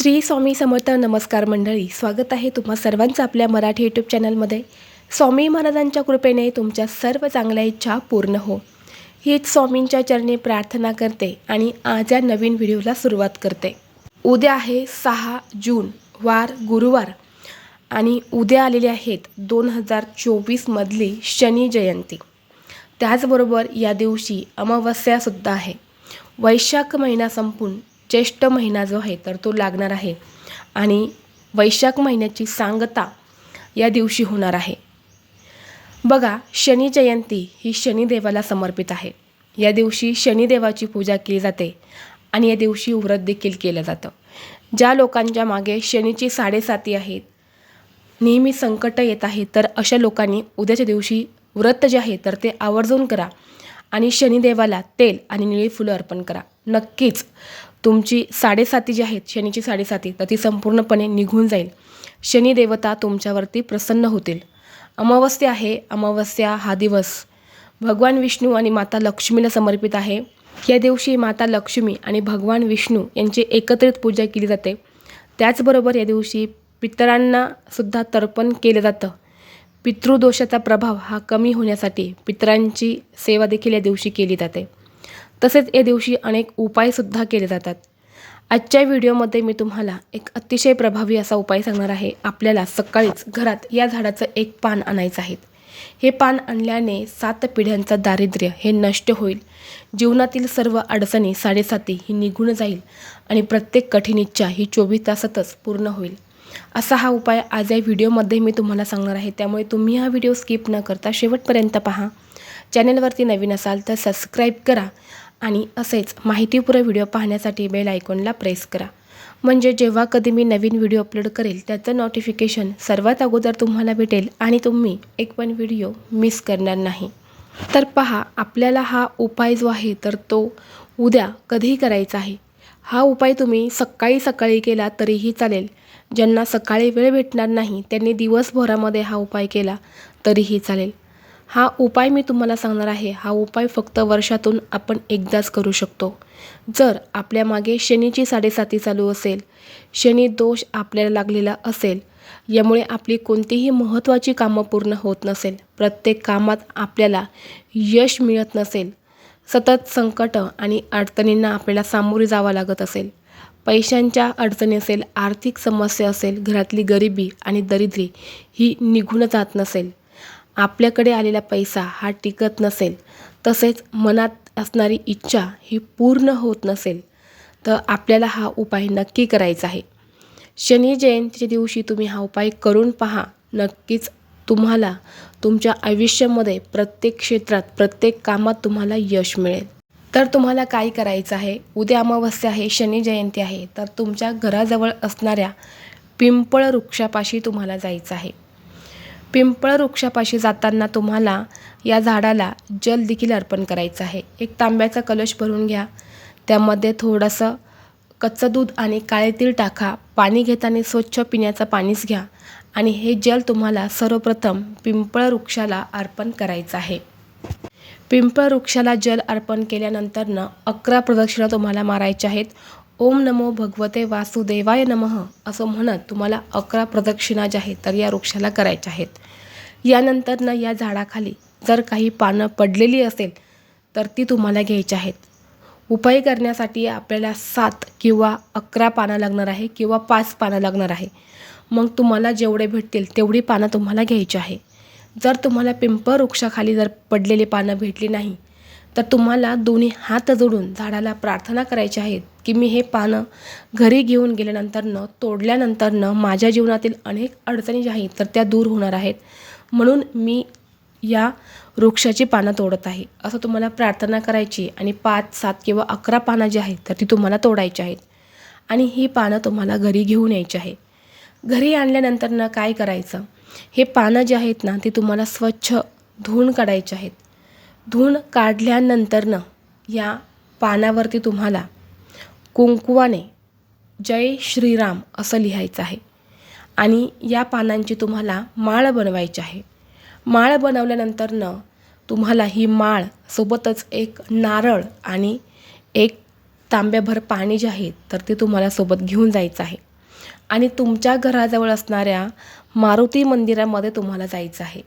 श्री स्वामी समर्थ नमस्कार मंडळी स्वागत आहे तुम्हा सर्वांचं आपल्या मराठी यूट्यूब चॅनलमध्ये स्वामी महाराजांच्या कृपेने तुमच्या सर्व चांगल्या इच्छा पूर्ण हो. हीच स्वामींच्या चरणी प्रार्थना करते आणि आज या नवीन व्हिडिओला सुरुवात करते. उद्या आहे सहा जून वार गुरुवार आणि उद्या आलेले आहेत दोन हजार चोवीसमधली शनी जयंती. त्याचबरोबर या दिवशी अमावस्यासुद्धा आहे. वैशाख महिना संपून ज्येष्ठ महिना जो आहे तर तो लागणार आहे. आणि वैशाख महिन्याची सांगता या दिवशी होणार आहे. बघा शनी जयंती ही शनिदेवाला समर्पित आहे. या दिवशी शनिदेवाची पूजा केली जाते आणि या दिवशी व्रत देखील केलं जातं. ज्या लोकांच्या मागे शनीची साडेसाती आहेत नेहमी संकट येत आहे तर अशा लोकांनी उद्याच्या दिवशी व्रत जे आहे तर ते आवर्जून करा. आणि शनिदेवाला तेल आणि निळी फुलं अर्पण करा. नक्कीच तुमची साडेसाती जी आहेत शनीची साडेसाती तर ती संपूर्णपणे निघून जाईल. शनिदेवता तुमच्यावरती प्रसन्न होतील. अमावस्या आहे अमावस्या हा दिवस. भगवान विष्णू आणि माता लक्ष्मीला समर्पित आहे. या दिवशी माता लक्ष्मी आणि भगवान विष्णू यांची एकत्रित पूजा केली जाते. त्याचबरोबर या दिवशी पितरांना सुद्धा तर्पण केलं जातं. पितृदोषाचा प्रभाव हा कमी होण्यासाठी पितरांची सेवा देखील या दिवशी केली जाते. तसेच या दिवशी अनेक उपायसुद्धा केले जातात. आजच्या व्हिडिओमध्ये मी तुम्हाला एक अतिशय प्रभावी असा उपाय सांगणार आहे. आपल्याला सकाळीच घरात या झाडाचं एक पान आणायचं आहे. हे पान आणल्याने सात पिढ्यांचं दारिद्र्य हे नष्ट होईल. जीवनातील सर्व अडचणी साडेसाती ही निघून जाईल आणि प्रत्येक कठीण इच्छा ही चोवीस तासातच पूर्ण होईल. असा हा उपाय आज या व्हिडिओमध्ये मी तुम्हाला सांगणार आहे. त्यामुळे तुम्ही हा व्हिडिओ स्किप न करता शेवटपर्यंत पहा. चॅनलवरती नवीन असाल तर सबस्क्राईब करा आणि असेच माहितीपूर्ण व्हिडिओ पाहण्यासाठी बेल आयकॉनला प्रेस करा. म्हणजे जेव्हा कधी मी नवीन व्हिडिओ अपलोड करेल त्याचं नोटिफिकेशन सर्वात अगोदर तुम्हाला भेटेल आणि तुम्ही एक पण व्हिडिओ मिस करणार नाही. तर पहा आपल्याला हा उपाय जो आहे तर तो उद्या कधीही करायचा आहे. हा उपाय तुम्ही सकाळी सकाळी केला तरीही चालेल. ज्यांना सकाळी वेळ भेटणार नाही त्यांनी दिवसभरामध्ये हा उपाय केला तरीही चालेल. हा उपाय मी तुम्हाला सांगणार आहे. हा उपाय फक्त वर्षातून आपण एकदाच करू शकतो. जर आपल्या मागे शनीची साडेसाती चालू असेल शनी दोष आपल्याला लागलेला असेल यामुळे आपली कोणतीही महत्त्वाची कामं पूर्ण होत नसेल प्रत्येक कामात आपल्याला यश मिळत नसेल सतत संकटं आणि अडचणींना आपल्याला सामोरे जावं लागत असेल. पैशांच्या अडचणी असेल आर्थिक समस्या असेल घरातली गरिबी आणि दरिद्री ही निघून जात नसेल. आपल्याकडे आलेला पैसा हा टिकत नसेल. तसेच मनात असणारी इच्छा ही पूर्ण होत नसेल. तर आपल्याला हा उपाय नक्की करायचा आहे. शनी जयंतीच्या दिवशी तुम्ही हा उपाय करून पहा. नक्कीच तुम्हाला तुमच्या आयुष्यामध्ये प्रत्येक क्षेत्रात प्रत्येक कामात तुम्हाला यश मिळेल. तर तुम्हाला काय करायचं आहे? उद्या अमावस्या आहे शनी जयंती आहे तर तुमच्या घराजवळ असणाऱ्या पिंपळ वृक्षापाशी तुम्हाला जायचं आहे. पिंपळ वृक्षापाशी जाताना तुम्हाला या झाडाला जल देखील अर्पण करायचं आहे. एक तांब्याचा कलश भरून घ्या. त्यामध्ये थोडंसं कच्चं दूध आणि काळे तीळ टाका. पाणी घेताना स्वच्छ पिण्याचं पाणीच घ्या. आणि हे जल तुम्हाला सर्वप्रथम पिंपळ वृक्षाला अर्पण करायचं आहे. पिंपळ वृक्षाला जल अर्पण केल्यानंतरनं अकरा प्रदक्षिणा तुम्हाला मारायच्या आहेत. ओम नमो भगवते वासुदेवाय नमः असं म्हणत तुम्हाला अकरा प्रदक्षिणा ज्या आहेत तर या वृक्षाला करायच्या आहेत. यानंतरनं या झाडाखाली जर काही पानं पडलेली असेल तर ती तुम्हाला घ्यायची आहेत. उपाय करण्यासाठी आपल्याला सात किंवा अकरा पानं लागणार आहे किंवा पाच पानं लागणार आहे. मग तुम्हाला जेवढे भेटतील तेवढी पानं तुम्हाला घ्यायची आहे. जर तुम्हाला पिंपळ वृक्षाखाली जर पडलेली पानं भेटली नाही तर तुम्हाला दोन्ही हात जोडून झाडाला प्रार्थना करायची आहेत की मी हे पानं घरी घेऊन गेल्यानंतरनं तोडल्यानंतरनं माझ्या जीवनातील अनेक अडचणी ज्या आहेत तर त्या दूर होणार आहेत. म्हणून मी या वृक्षाची पानं तोडत आहे. असं तुम्हाला प्रार्थना करायची आणि पाच सात किंवा अकरा पानं जी आहेत तर ती तुम्हाला तोडायची आहेत. आणि ही पानं तुम्हाला घरी घेऊन यायची आहे. घरी आणल्यानंतरनं काय करायचं? हे पानं जे आहेत ना ते तुम्हाला स्वच्छ धुवून काढायचे आहेत. धुवून काढल्यानंतरनं या पानावरती तुम्हाला कुंकुवाने जय श्रीराम असं लिहायचं आहे. आणि या पानांची तुम्हाला माळ बनवायची आहे. माळ बनवल्यानंतरनं तुम्हाला ही माळ सोबतच एक नारळ आणि एक तांब्याभर पाणी जे आहे तर ते तुम्हाला सोबत घेऊन जायचं आहे. आणि तुमच्या घराजवळ असणाऱ्या मारुती मंदिरामध्ये तुम्हाला जायचं आहे.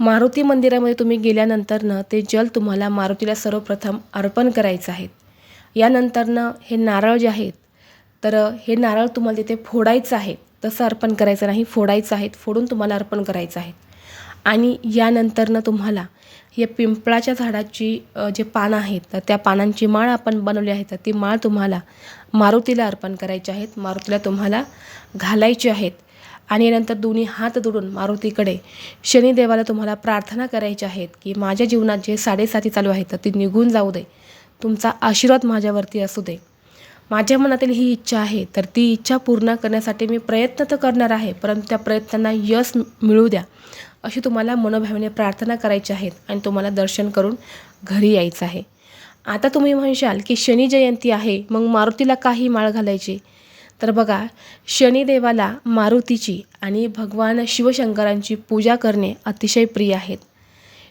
मारुती मंदिरामध्ये तुम्ही गेल्यानंतरनं ते जल तुम्हाला मारुतीला सर्वप्रथम अर्पण करायचं आहे. यानंतरनं हे नारळ जे आहेत तर हे नारळ तुम्हाला तिथे फोडायचं आहे. तसं अर्पण करायचं नाही फोडायचं आहे फोडून तुम्हाला अर्पण करायचं आहे. आणि यानंतरनं तुम्हाला या पिंपळाच्या झाडाची जे पानं आहेत तर त्या पानांची माळ आपण बनवली आहे. तर ती माळ तुम्हाला मारुतीला अर्पण करायची आहेत. मारुतीला तुम्हाला घालायची आहेत. आणि यानंतर दोन्ही हात जोडून मारुतीकडे शनिदेवाला तुम्हाला प्रार्थना करायची आहेत की माझ्या जीवनात जे साडेसाती चालू आहेत तर ती निघून जाऊ दे. तुमचा आशीर्वाद माझ्यावरती असू दे. माझ्या मनातील ही इच्छा आहे तर ती इच्छा पूर्ण करण्यासाठी मी प्रयत्न तर करणार आहे परंतु त्या प्रयत्नांना यश मिळू द्या. अशी तुम्हाला मनोभावाने प्रार्थना करायची आहेत आणि तुम्हाला दर्शन करून घरी यायचं आहे. आता तुम्ही म्हणशाल की शनी जयंती आहे मग मारुतीला काही माळ घालायची. तर बघा शनिदेवाला मारुतीची आणि भगवान शिवशंकरांची पूजा करणे अतिशय प्रिय आहेत.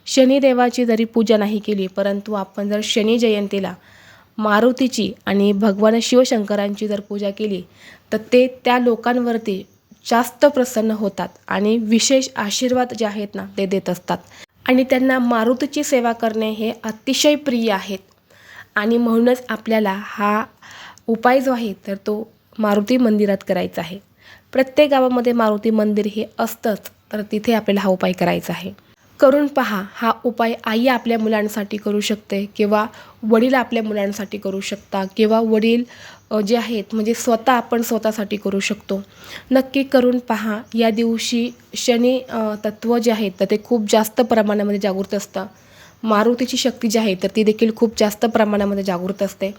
शनिदेवाची जरी पूजा नाही केली परंतु आपण जर शनी जयंतीला मारुतीची आणि भगवान शिवशंकरांची जर पूजा केली तर ते त्या लोकांवरती जास्त प्रसन्न होतात आणि विशेष आशीर्वाद जे आहेत ना ते देत असतात. आणि त्यांना मारुतीची सेवा करणे हे अतिशय प्रिय आहेत. आणि म्हणूनच आपल्याला हा उपाय जो आहे तर तो मारुती मंदिरात करायचा आहे. प्रत्येक गावामध्ये मारुती मंदिर हे असतंच तर तिथे आपल्याला हा उपाय करायचा आहे. करून पहा हा उपाय आई आपल्या मुलांसाठी करू शकते किंवा वडील आपल्या मुलांसाठी करू शकता किंवा वडील जे आहेत म्हणजे स्वतः आपण स्वतःसाठी करू शकतो. नक्की करून पहा. या दिवशी शनी तत्त्व तत्व जे आहेत तर ते खूप जास्त प्रमाणामध्ये जागृत असतं. मारुतीची शक्ती जी आहे तर ती देखील खूप जास्त प्रमाणामध्ये जागृत असते.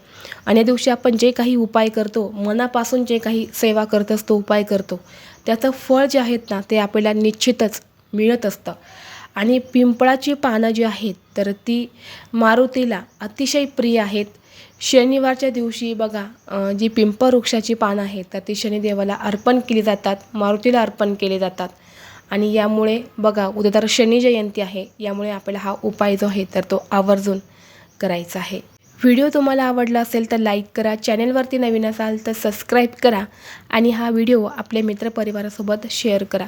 आणि या दिवशी आपण जे काही उपाय करतो मनापासून जे काही सेवा करत असतो उपाय करतो त्याचं फळ जे आहेत ना ते आपल्याला निश्चितच मिळत असतं. आणि पिंपळाची पानं जी आहेत तर ती मारुतीला अतिशय प्रिय आहेत. शनिवारच्या दिवशी बघा जी पिंपळ वृक्षाची पानं आहेत तर ती शनिदेवाला अर्पण केली जातात मारुतीला अर्पण केले जातात. आणि यामुळे बघा उद्या तर शनी जयंती आहे यामुळे आपल्याला हा उपाय जो आहे तर तो आवर्जून करायचा आहे. व्हिडिओ तुम्हाला आवडला असेल तर लाईक करा चॅनेलवरती नवीन असाल तर सबस्क्राईब करा आणि हा व्हिडिओ आपल्या मित्रपरिवारासोबत शेअर करा.